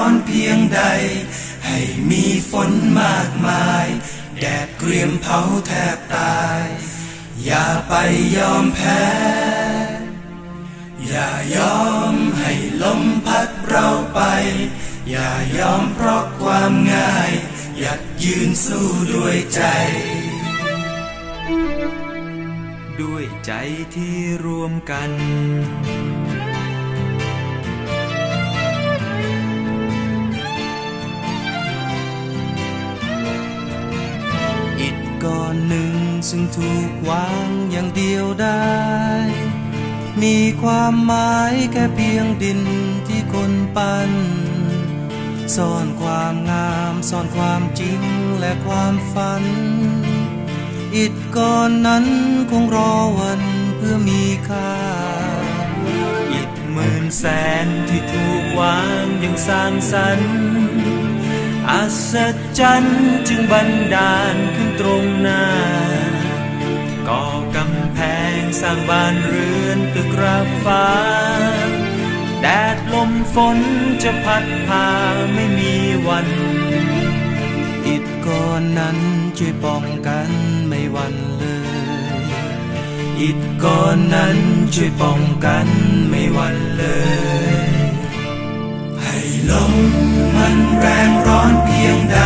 ้อนเพียงใด ให้มีฝนมากมาย แดดเกรียมเผาแทบตาย อย่าไปยอมแพ้ อย่ายอมให้ลมพัดเราไป อย่ายอมเพราะความง่ายอยากยืนสู้ด้วยใจ ด้วยใจที่รวมกัน ซึ่งถูกวางอย่างเดียวได้ มีความหมายแค่เพียงดินที่คนปั้นซ่อนความงามซ่อนความจริงและความฝัน อิดก้อนนั้นคงรอวันเพื่อมีค่า อิดหมื่นแสนที่ถูกวางอย่างสร้างสรรค์อัศจรรย์จึงบันดาลขึ้นตรงหน้ สร้างบ้านเรือนตึกราฟ้า แดดลมฝนจะพัดพาไม่มีวัน อิดก้อนนั้นช่วยป้องกันไม่หวันเลย อิดก้อนนั้นช่วยป้องกันไม่หวันเลย ให้ลมมันแรงร้อนเพียงใด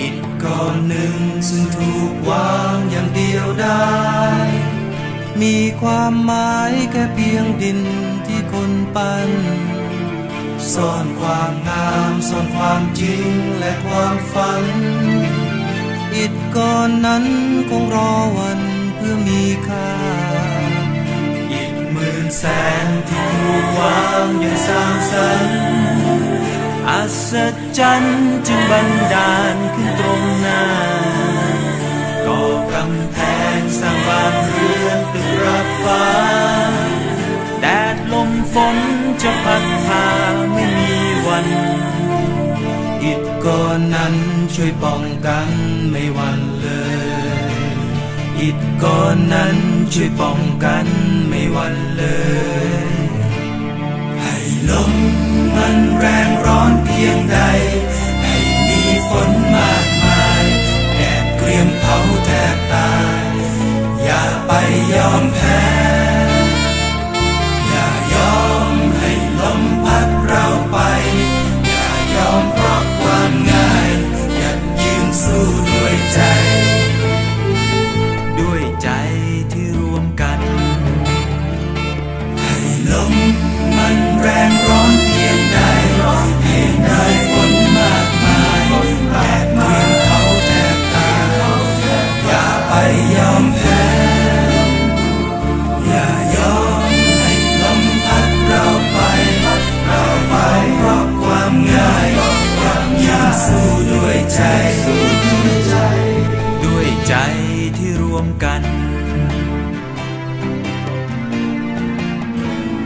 อิดก้อนหนึ่งซึ่งถูกวางอย่างเดียวได้ มีความหมายแค่เพียงดินที่คนปั้นซ่อนความงามซ่อนความจริงและความฝัน อิดก้อนนั้นคงรอวันเพื่อมีค่าอิดหมื่นแสนที่ถูกวางอย่างสร้างสรรค์ ศจรรย์จึงบันดาลขึ้นตรงหน้าก่อกำแพงสร้างบ้านเรือนตึกราฟ้า แดดลมฝนจะพัดพาไม่มีวัน อิดก้อนนั้นช่วยป้องกันไม่หวันเลย อิดก้อนนั้นช่วยป้องกันไม่หวันเลย ให้ลม มันแรงร้อนเพียงใด ให้มีฝนมากมายแดดเกรียมเผาแทบตาย อย่าไปยอมแพ้ มันแรงร้อนเพียงใดเห้ได้ฝนมากมายแดดเกรียมเขาแทบตายอย่าไปยอมแพ้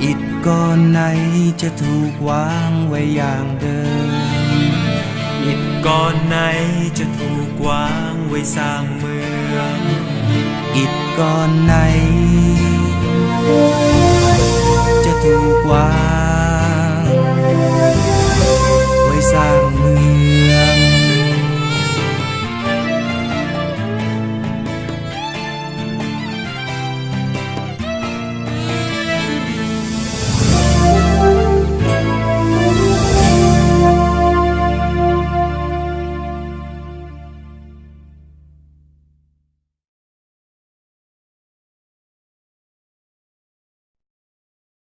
อิดก้อนไหนจะถูกวางไว้อย่างเดิม อิดก้อนไหนจะถูกวางไว้สร้างเมือง อิดก้อนไหน จะถูกวาง